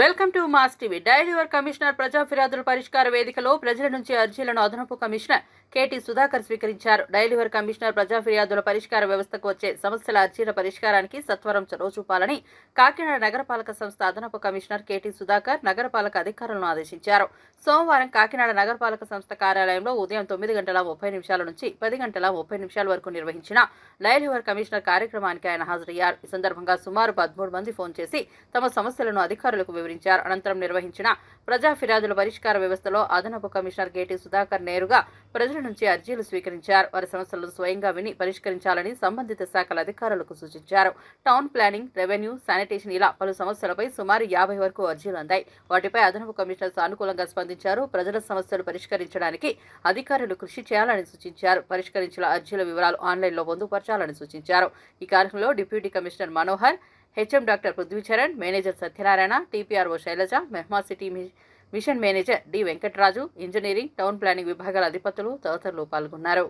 Welcome to mass TV. డైలీవర్ commissioner ప్రజా ఫిర్యాదుల పరిష్కార వేదికలో ప్రజల నుంచి అర్జీలను అదనపు కమిషనర్ కేటీ సుధాకర్ స్వీకరించారు. డైలీవర్ కమిషనర్ ప్రజా ఫిర్యాదుల పరిష్కార వ్యవస్థకు వచ్చే సమస్యల అర్జీల పరిష్కారానికి సత్వరం చొరవ చూపాలని కాకినాడ నగరపాలక సంస్థ అదనపు కమిషనర్ కేటీ సుధాకర్ నగరపాలక అధికారులను ఆదేశించారు. సోమవారం కాకినాడ నగరపాలక సంస్థ కార్యాలయంలో ఉదయం తొమ్మిది గంటల ముప్పై నిమిషాల నుంచి పది గంటల ముప్పై నిమిషాల వరకు నిర్వహించిన డైలీవర్ కమిషనర్ కార్యక్రమానికి ఆయన హాజరయ్యారు. ఈ సందర్భంగా సుమారు పదమూడు మంది ఫోన్ చేసి తమ సమస్యలను అధికారులకు వివరించారు. అనంతరం నిర్వహించిన ప్రజా ఫిర్యాదుల పరిష్కార వ్యవస్థలో అదనపు కమిషనర్ కేటీ సుధాకర్ నేరుగా ప్రజల నుంచి అర్జీలు స్వీకరించారు. వారి సమస్యలను స్వయంగా విని పరిష్కరించాలని సంబంధిత శాఖల అధికారులకు సూచించారు. టౌన్ ప్లానింగ్ రెవెన్యూ శానిటేషన్ ఇలా పలు సమస్యలపై సుమారు యాభై వరకు అర్జీలు అందాయి. వాటిపై అదనపు కమిషనర్ సానుకూలంగా స్పందించారు. ప్రజల సమస్యలు పరిష్కరించడానికి అధికారులు కృషి చేయాలని సూచించారు. పరిష్కరించిన అర్జీల వివరాలు ఆన్లైన్లో పొందుపరచాలని సూచించారు. ఈ కార్యక్రమంలో deputy commissioner Manohar HM doctor Prithvicharan manager Satyanarayana TPRO Sailaja మెహ్మా city mission manager D Venkataraju engineering town planning విభాగాల అధిపతులు తదితరులు పాల్గొన్నారు.